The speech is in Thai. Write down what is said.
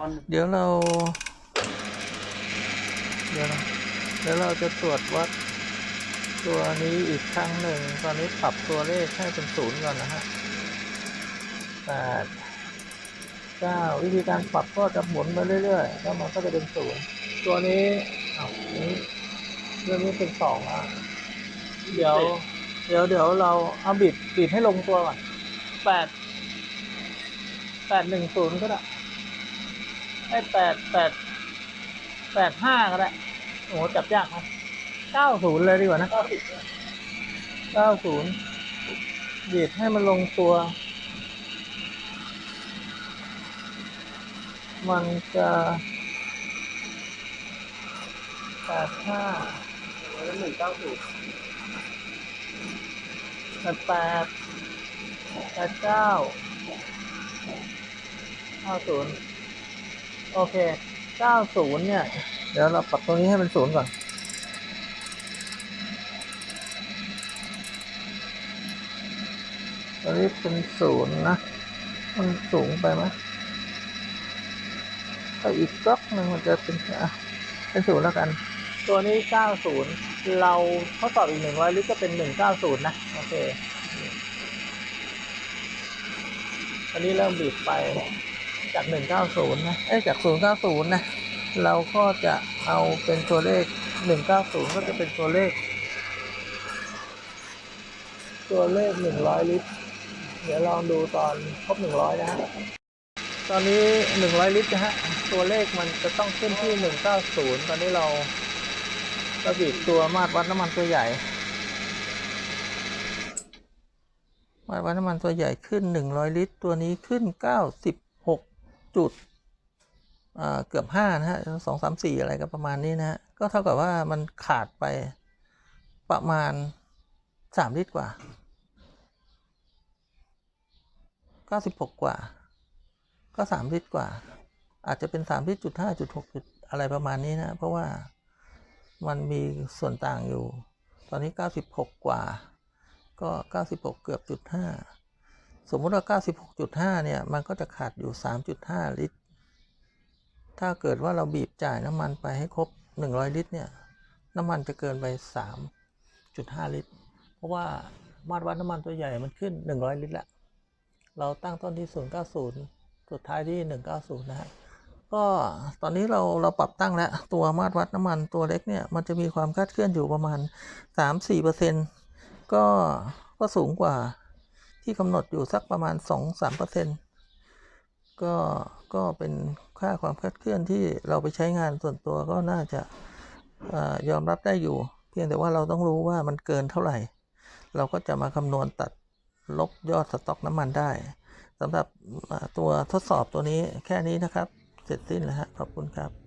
อนเดี๋ยวเรา เดี๋ยวนะเดี๋ยวเราจะตรวจวัดตัวนี้อีกครั้งหนึ่ง ตอนนี้ปรับตัวเลขให้เป็นศูนย์ก่อนนะฮะแปดเก้าวิธีการปรับก็จะหมุนไปเรื่อยๆ แล้วมันก็จะเป็นศูนย์ตัวนี้อ้าวนี้เรื่องนี้เป็นสองอะเดี๋ยว เดี๋ยวเดี๋ยวเราเอาบิดบิดให้ลงตัวก่อนแปดแปดหนึ่งศูนย์ก็ได้ ไอ้แปดแปดแปดห้าก็ได้โอ้โหจับยากนะเก้าศูนย์เลยดีกว่านะเก้าศูนย์บีดให้มันลงตัว มันจะแปดห้าหนึ่งเก้าศูนย์แปดแปดแปดเก้าเก้าศูนย์ โอเคเก้าศูนย์เนี่ย เดี๋ยวเราปรับตรงนี้ให้เป็นศูนย์ก่อน ตอนนี้เป็นศูนย์นะ มันสูงไปไหมถ้าอีกก๊อกหนึ่งมันจะเป็นอะเป็นศูนย์แล้วกัน ตัวนี้เก้าเราทดสอบอีกหนึ่งร้อยลิตรก็เป็นหนึ่งเก้าศูนย์นะ โอเค อันนี้เริ่มบีบไป จากหนึ่งเก้าศูนย์นะเอ้จากศูนย์เก้าศูนย์นะ เราก็จะเอาเป็นตัวเลขหนึ่งเก้าศูนย์ก็จะเป็นตัวเลข ตัวเลขหนึ่งร้อยลิตร เดี๋ยวลองดูตอนครบหนึ่งร้อยนะฮะ ตอนนี้หนึ่งร้อยลิตรนะฮะ ตัวเลขมันจะต้องขึ้นที่หนึ่งเก้าศูนย์ตอนนี้เราเราบีบตัวมาตรวัดน้ำมันตัวใหญ่ มาตรวัดน้ำมันตัวใหญ่ขึ้นหนึ่งร้อยลิตร ตัวนี้ขึ้นเก้าสิบ จุดเกือบห้านะฮะสองสามสี่อะไรก็ประมาณนี้นะฮะก็เท่ากับว่ามันขาดไปประมาณสามลิตรกว่าเก้าสิบหกกว่า ก็สามลิตรกว่า อาจจะเป็นสามลิตรจุดห้าจุดหกจุดอะไรประมาณนี้นะ เพราะว่ามันมีส่วนต่างอยู่ ตอนนี้เก้าสิบหกกว่า ก็เก้าสิบหกเกือบจุดห้า สมมติว่าเก้าสิบหกจุดห้าเนี่ย มันก็จะขาดอยู่สามจุดห้าลิตร ถ้าเกิดว่าเราบีบจ่ายน้ำมันไปให้ครบหนึ่งร้อยลิตร เนี่ย น้ำมันจะเกินไปสามจุดห้าลิตร เพราะว่ามาตรวัดน้ำมันตัวใหญ่มันขึ้นหนึ่งร้อยลิตรละ เราตั้งต้นที่ 090 สุดท้ายที่ 190 นะฮะ ก็ตอนนี้เราเราปรับตั้งแล้ว ตัวมาตรวัดน้ำมันตัวเล็กเนี่ย มันจะมีความคาดเคลื่อนอยู่ประมาณ 3-4%ก็ก็สูงกว่า ที่กำหนดอยู่สักประมาณ 2-3%ก็ก็เป็นค่าความคาดเคลื่อนที่เราไปใช้งานส่วนตัวก็น่าจะอยอมรับได้อยู่ เพียงแต่ว่าเราต้องรู้ว่ามันเกินเท่าไหร่ เราก็จะมาคำนวณตัดลบยอดสต็อกน้ำมันได้สำหรับตัวทดสอบตัวนี้แค่นี้นะครับ เสร็จสิ้นแล้วฮะขอบคุณครับ